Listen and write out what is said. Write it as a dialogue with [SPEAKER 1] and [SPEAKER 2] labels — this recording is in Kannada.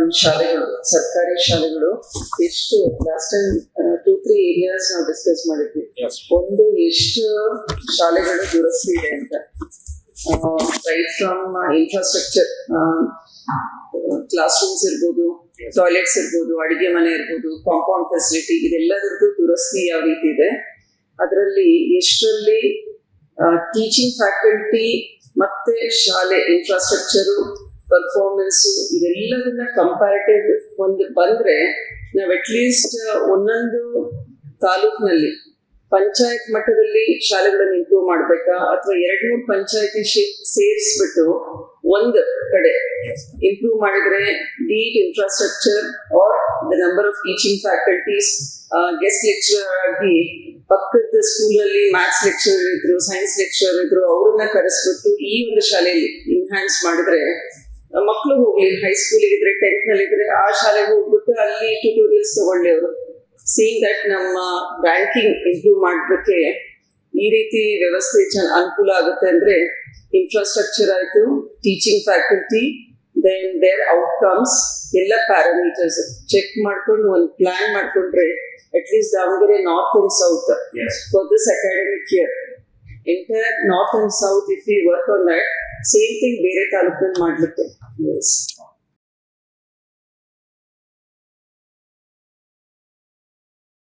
[SPEAKER 1] ನಮ್ಮ ಶಾಲೆಗಳು ಸರ್ಕಾರಿ ಶಾಲೆಗಳು ಎಷ್ಟು last time two three areas ನಾವು ಡಿಸ್ಕಸ್ ಮಾಡಿದ್ವಿ. ಒಂದು ಎಷ್ಟು ಶಾಲೆಗಳು ದುರಸ್ತಿ ಇದೆ ಅಂತ. Right from infrastructure class rooms ಇರ್ಬೋದು ಟಾಯ್ಲೆಟ್ಸ್ ಇರ್ಬೋದು ಅಡಿಗೆ ಮನೆ ಇರ್ಬೋದು ಕಾಂಪೌಂಡ್ ಫೆಸಿಲಿಟಿ ಇದೆಲ್ಲದರದ್ದು ದುರಸ್ತಿ ಯಾವ ರೀತಿ ಇದೆ? ಅದರಲ್ಲಿ ಎಷ್ಟರಲ್ಲಿ ಟೀಚಿಂಗ್ ಫ್ಯಾಕಲ್ಟಿ ಮತ್ತೆ ಶಾಲೆ ಇನ್ಫ್ರಾಸ್ಟ್ರಕ್ಚರು ಪರ್ಫಾರ್ಮೆನ್ಸ್ ಇದೆಲ್ಲದನ್ನ ಕಂಪ್ಯಾರಿಟಿವ್ ಒಂದು ಬಂದ್ರೆ ನಾವು ಅಟ್ಲೀಸ್ಟ್ ಒಂದೊಂದು ತಾಲೂಕಿನಲ್ಲಿ ಪಂಚಾಯತ್ ಮಟ್ಟದಲ್ಲಿ ಶಾಲೆಗಳನ್ನು ಇಂಪ್ರೂವ್ ಮಾಡ್ಬೇಕಾ? ಅಥವಾ ಎರಡ್ ಮೂರು ಪಂಚಾಯತಿ ಸೇರಿಸ್ಬಿಟ್ಟು ಒಂದು ಕಡೆ ಇಂಪ್ರೂವ್ ಮಾಡಿದ್ರೆ ಡೀಟ್ infrastructure or the number of teaching faculties guest lecture ಆಗಿ ಪಕ್ಕದ ಸ್ಕೂಲಲ್ಲಿ ಮ್ಯಾಥ್ಸ್ ಲೆಕ್ಚರ್ ಇದ್ರು ಸೈನ್ಸ್ ಲೆಕ್ಚರ್ ಇದ್ರು, ಅವ್ರನ್ನ ಕರೆಸ್ಬಿಟ್ಟು ಈ ಒಂದು ಶಾಲೆಯಲ್ಲಿ ಇನ್ಹ್ಯಾನ್ಸ್ ಮಾಡಿದ್ರೆ ಮಕ್ಕಳು ಹೋಗ್ಲಿ ಹೈಸ್ಕೂಲಿಗೆ ಇದ್ರೆ ಟೆಂತ್ನಲ್ಲಿ ಇದ್ರೆ ಆ ಶಾಲೆಗೆ ಹೋಗ್ಬಿಟ್ಟು ಅಲ್ಲಿ ಟ್ಯೂಟೋರಿಯಲ್ಸ್ ತಗೊಳ್ಳಿ ಅವರು ಸೀಯಿಂಗ್ ದಟ್ ನಮ್ಮ ಬ್ಯಾಂಕಿಂಗ್ ಇಂಪ್ರೂವ್ ಮಾಡಲಿಕ್ಕೆ ಈ ರೀತಿ ವ್ಯವಸ್ಥೆ ಅನುಕೂಲ ಆಗುತ್ತೆ ಅಂದ್ರೆ ಇನ್ಫ್ರಾಸ್ಟ್ರಕ್ಚರ್ ಆಯಿತು teaching faculty then their outcomes ಎಲ್ಲ ಪ್ಯಾರಾಮೀಟರ್ಸ್ ಚೆಕ್ ಮಾಡ್ಕೊಂಡು ಒಂದು ಪ್ಲಾನ್ ಮಾಡ್ಕೊಂಡ್ರೆ at least Davanagere north and south for this academic year entire north and south if you work on that same thing ಬೇರೆ ತಾಲೂಕಲ್ಲಿ ಮಾಡ್ಲಿಕ್ಕೆ. Yes.